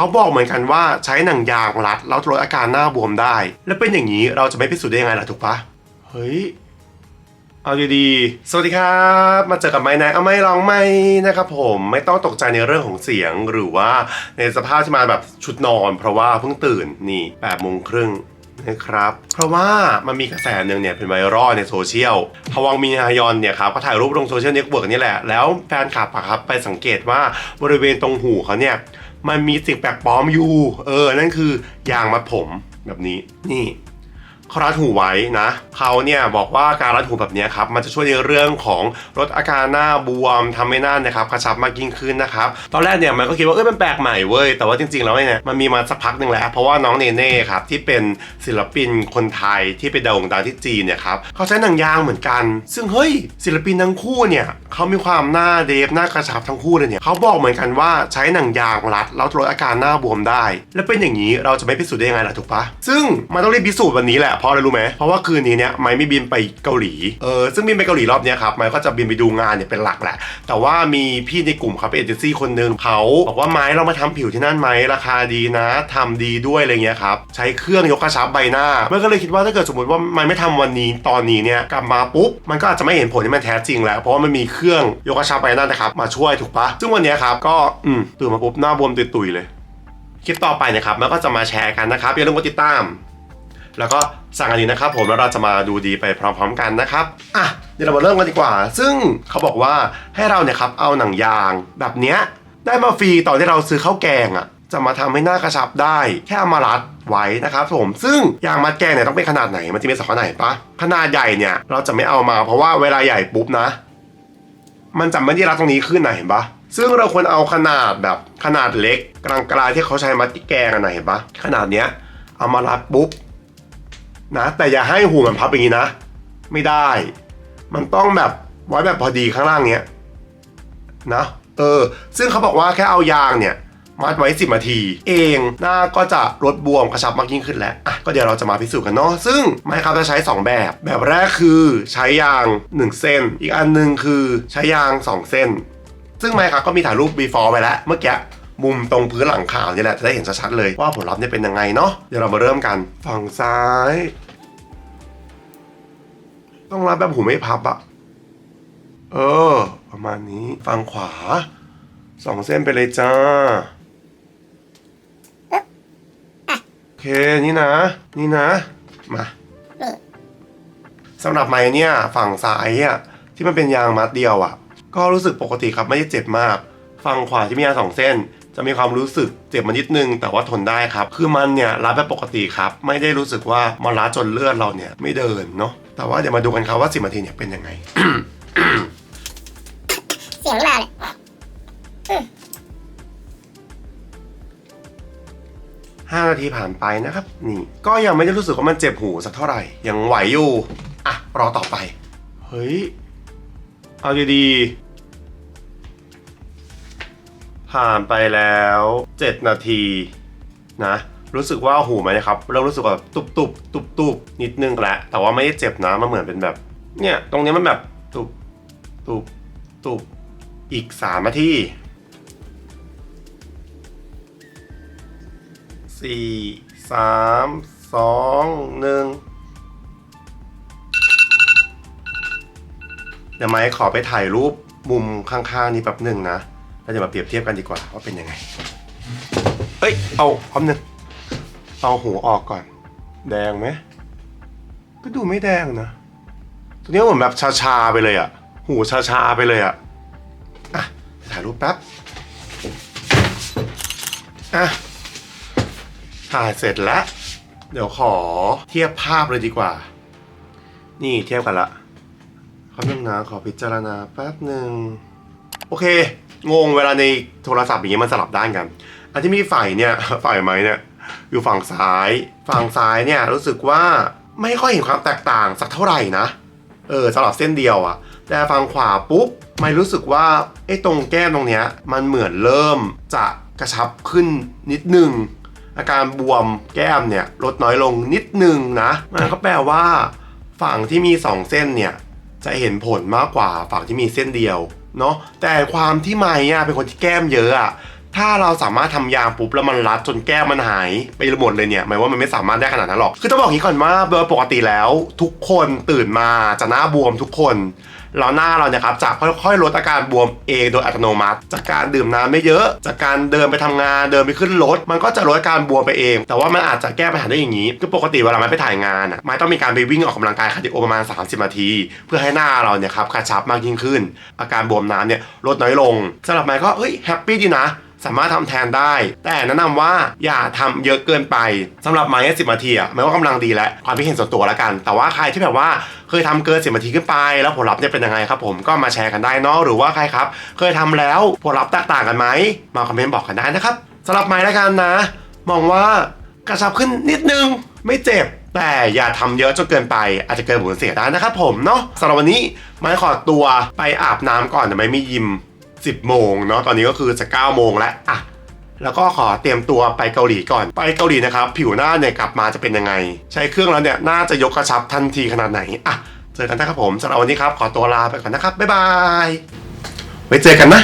เขาบอกเหมือนกันว่าใช้หนังยางรัดแล้วลดอาการหน้าบวมได้ แล้วเป็นอย่างนี้เราจะไม่พิสูจน์ได้ยังไงล่ะถูกปะเฮ้ยเอาดีๆ สวัสดีครับ มาเจอกับไม้นายเอาไม่ลองไม่นะครับผมไม่ต้องตกใจในเรื่องของเสียงหรือว่าในสภาพที่มาแบบชุดนอน เพราะว่าเพิ่งตื่นนี่แปดโมงครึ่งนะครับเพราะว่ามันมีกระแสหนึ่งเนี่ยเป็นไวรัลในโซเชียลพวังมีนายอนเนี่ยครับก็ถ่ายรูปลงโซเชียลเน็ตเวิร์กนี่แหละแล้วแฟนคลับอะครับไปสังเกตว่าบริเวณตรงหูเขาเนี่ย มันมีสิ่งแปลกปลอมอยู่ เออ นั่นคือยางมัดผมแบบนี้ นี่ เขารัดหูไว้นะเขาเนี่ยบอกว่าการรัดหูแบบนี้ครับมันจะช่วยในเรื่องของลดอาการหน้าบวมทำให้หน้าเนะครับกระชับมากยิ่งขึ้นนะครับตอนแรกเนี่ยมันก็คิดว่าเอ้ยมันแปลกใหม่เว้ยแต่ว่าจริงๆแล้วเนี่ยมันมีมาสักพักหนึ่งแล้ว เพราะว่าน้องเนเน่ครับที่เป็นศิลปินคนไทยที่ไปโด่งดังที่จีนเนี่ยครับเขาใช้หนังยางเหมือนกัน ซึ่งเฮ้ยศิลปินทั้งคู่เนี่ยเขามีความหน้าเดฟหน้ากระชับทั้งคู่เลยเนี่ยเขาบอกเหมือนกันว่าใช้หนังยางรัดแล้วลดอาการหน้าบวมได้ แล้วเป็นอย่างนี้เราจะไม่พิสูจน์ได้ยังไงล่ะถูกปะซึ่งมันต้องรีบพิสูจน์วันนี้แหละเพราะอะไรรู้ไหมเพราะว่าคืนนี้เนี่ยไม่ไม่บินไปเกาหลีเออซึ่งบินไปเกาหลีรอบเนี้ยครับไม่ก็จะบินไปดูงานเนี่ยเป็นหลักแหละ แต่ว่ามีพี่ในกลุ่มครับเอเจนซี่คนหนึ่งเขาบอกว่าไม้เรามาทำผิวที่นั่นไหมราคาดีนะทำดีด้วยอะไรเงี้ยครับใช้เครื่องยกกระชับใบหน้ามันก็เลยคิดว่าถ้าเกิดสมมติว่ามันไม่ทำวันนี้ตอนนี้เนี่ยกลับมาปุ๊บมันก็อาจจะไม่เห็นผลที่มันแท้จริงแล้ว เพราะว่ามันมีเครื่องยกกระชับใบหน้านะครับมาช่วยถูกปะซึ่งวันนี้ครับก็อืมตื่นมาปุ๊บหน้าบวมตุยๆเลยคลิปต่อไปนะครับมันก็จะมาแชร์กันนะครับอย่าลืมกดติดตาม แล้วก็สั่งอันนี้นะครับผมแล้วเราจะมาดูดีไปพร้อมๆกันนะครับอะเดี๋ยวเรามาเริ่มกันดีกว่า ซึ่งเขาบอกว่าให้เราเนี่ยครับเอาหนังยางแบบเนี้ยได้มาฟรีตอนที่เราซื้อข้าวแกงอะจะมาทำให้หน้ากระชับได้ แค่เอามารัดไว้นะครับผม ซึ่งยางมัดแกงเนี่ยต้องเป็นขนาดไหน มันจะมีสองขนาดปะขนาดใหญ่เนี่ยเราจะไม่เอามาเพราะว่าเวลาใหญ่ปุ๊บนะ มันจะไม่ได้รัดตรงนี้ขึ้นนเห็นปะซึ่งเราควรเอาขนาดแบบขนาดเล็ก กลางกลางๆที่เขาใช้มัดที่แกงกันนเห็นปะขนาดเนี้ยเอามารัดปุ๊บ นะ แต่อย่าให้หูมันพับอย่างนี้นะ ไม่ได้ มันต้องแบบไว้แบบพอดีข้างล่างเนี้ยนะเออ ซึ่งเขาบอกว่าแค่เอายางเนี่ยมัดไว้ 10นาที เองหน้าก็จะลดบวมกระชับมากยิ่งขึ้นแล้วอะก็เดี๋ยวเราจะมาพิสูจน์กันเนาะซึ่งไม้ครับจะใช้ 2 แบบ แบบแรกคือใช้ยาง 1 เส้น อีกอันหนึงคือใช้ยาง 2 เส้น ซึ่งไม้ครับก็มีถ่ายรูป before ไปแล้วเมื่อกี้ มุมตรงพื้นหลังข่าวนี่แหละจะได้เห็นชัดๆเลยว่าผลลัพธ์เนี่ยเป็นยังไงเนาะเดี๋ยวเรามาเริ่มกันฝั่งซ้าย ต้องรับแบบหูไม่พับอะเออ ประมาณนี้ฝั่งขวาสองเส้นไปเลยจ้าโอเคนี่นะ นี่นะ มาสำหรับไม้เนี่ยฝั่งซ้ายอะที่มันเป็นยางมัดเดียวอะ ก็รู้สึกปกติครับไม่ได้เจ็บมาก ฝั่งขวาที่มียางสองเส้น จะมีความรู้สึกเจ็บมานิดนึง แต่ว่าทนได้ครับ คือมันเนี่ยรัดแบบปกติครับ ไม่ได้รู้สึกว่ามันรัดจนเลือดเราเนี่ยไม่เดินเนาะแต่ว่าเดี๋ยวมาดูกันครับว่าสิบนาทีเนี่ยเป็นยังไง เสียงมาเลย5นาทีผ่านไปนะครับ นี่ก็ยังไม่ได้รู้สึกว่ามันเจ็บหูสักเท่าไหร่ยังไหวอยู่ อะ รอต่อไป เฮ้ย เอาดีๆ ผ่านไปแล้ว 7 นาทีนะรู้สึกว่าหูมันนะครับเริ่มรู้สึกว่าตุบตุบตุบตุบนิดนึงแหละแต่ว่าไม่ได้เจ็บนะมันเหมือนเป็นแบบ เนี่ยตรงนี้มันแบบตุบตุบตุบอีก3นาทีสี่สามสองหนึ่งเดี๋ยวไม้ขอไปถ่ายรูปมุมข้างๆนี้แป๊บหนึ่งนะ แล้วจะมาเปรียบเทียบกันดีกว่าว่าเป็นยังไง เอ้ย เอาพร้อมหนึ่งเอาหูออกก่อน แดงไหม ก็ดูไม่แดงนะ ตัวนี้เหมือนแบบชาๆไปเลยอะหูชาๆไปเลยอะอะถ่ายรูปแป๊บ อะ ถ่ายเสร็จแล้ว เดี๋ยวขอเทียบภาพเลยดีกว่า นี่เทียบกันละเขาเรื่งนะขอพิจารณาแป๊บหนึ่ง โอเค งงเวลาในโทรศัพท์อย่างเงี้ยมันสลับด้านกัน อันที่มีฝ่ายเนี่ยฝ่ายไม้เนี่ยอยู่ฝั่งซ้าย ฝั่งซ้ายเนี่ยรู้สึกว่าไม่ค่อยเห็นความแตกต่างสักเท่าไหร่นะ เออสำหรับเส้นเดียวอะแต่ฝั่งขวาปุ๊บไม่รู้สึกว่าไอ้ตรงแก้มตรงเนี้ยมันเหมือนเริ่มจะกระชับขึ้นนิดนึงอาการบวมแก้มเนี่ยลดน้อยลงนิดนึงนะ มันก็แปลว่า ฝั่งที่มี 2 เส้นเนี่ยจะเห็นผลมากกว่าฝั่งที่มีเส้นเดียว เนาะแต่ความที่ไม้อะเป็นคนที่แก้มเยอะอะถ้าเราสามารถทำยางปุ๊บแล้วมันรัดจนแก้มมันหายไปหมดเลยเนี่ยหมายว่ามันไม่สามารถได้ขนาดนั้นหรอก คือต้องบอกอย่างนี้ก่อนว่าโดยปกติแล้ว ทุกคนตื่นมาจะหน้าบวมทุกคน แล้วหน้าเราเนี่ยครับจะค่อยๆ ลดอาการบวมเองโดยอัตโนมัติ จากการดื่มน้ำไม่เยอะ จากการเดินไปทำงานเดินไปขึ้นรถมันก็จะลดอาการบวมไปเอง แต่ว่ามันอาจจะแก้ปัญหาได้อย่างนี้คือปกติเวลาไม่ไปถ่ายงานอะไม่ต้องมีการไปวิ่งออกกำลังกายคาร์ดิโอประมาณ 30นาที เพื่อให้หน้าเราเนี่ยครับกระชับมากยิ่งขึ้น อาการบวมน้ำเนี่ยลดน้อยลงสำหรับไมค์ก็เฮ้ยแฮปปี้ดีนะสามารถทำแทนได้ แต่แนะนำว่าอย่าทำเยอะเกินไปสำหรับไม้สิบนาทีอะไม่ว่ากำลังดีแล้วความคิดเห็นส่วนตัวแล้วกัน แต่ว่าใครที่แบบว่า เคยทำเกินสิบนาทีขึ้นไป แล้วผลลัพธ์เนี่ยเป็นยังไงครับผมก็มาแชร์กันได้เนาะหรือว่าใครครับ เคยทำแล้วผลลัพธ์แตกต่างกันไหมมาคอมเมนต์บอกกันได้นะครับสำหรับไม้แล้วกันนะ มองว่ากระชับขึ้นนิดนึงไม่เจ็บแต่อย่าทำเยอะจนเกินไปอาจจะเกิดผลเสียได้นะครับผมเนาะสำหรับวันนี้ไม้ขอตัวไปอาบน้ำก่อนแต่ไม่มียิม 10 โมงเนาะตอนนี้ก็คือจะ9โมงแล้วอะ แล้วก็ขอเตรียมตัวไปเกาหลีก่อน ไปเกาหลีนะครับ ผิวหน้าเนี่ยกลับมาจะเป็นยังไง ใช้เครื่องแล้วเนี่ยน่าจะยกกระชับทันทีขนาดไหนอะเจอกันนะครับผมสำหรับวันนี้ครับ ขอตัวลาไปก่อนนะครับบ๊ายบายไว้เจอกันนะ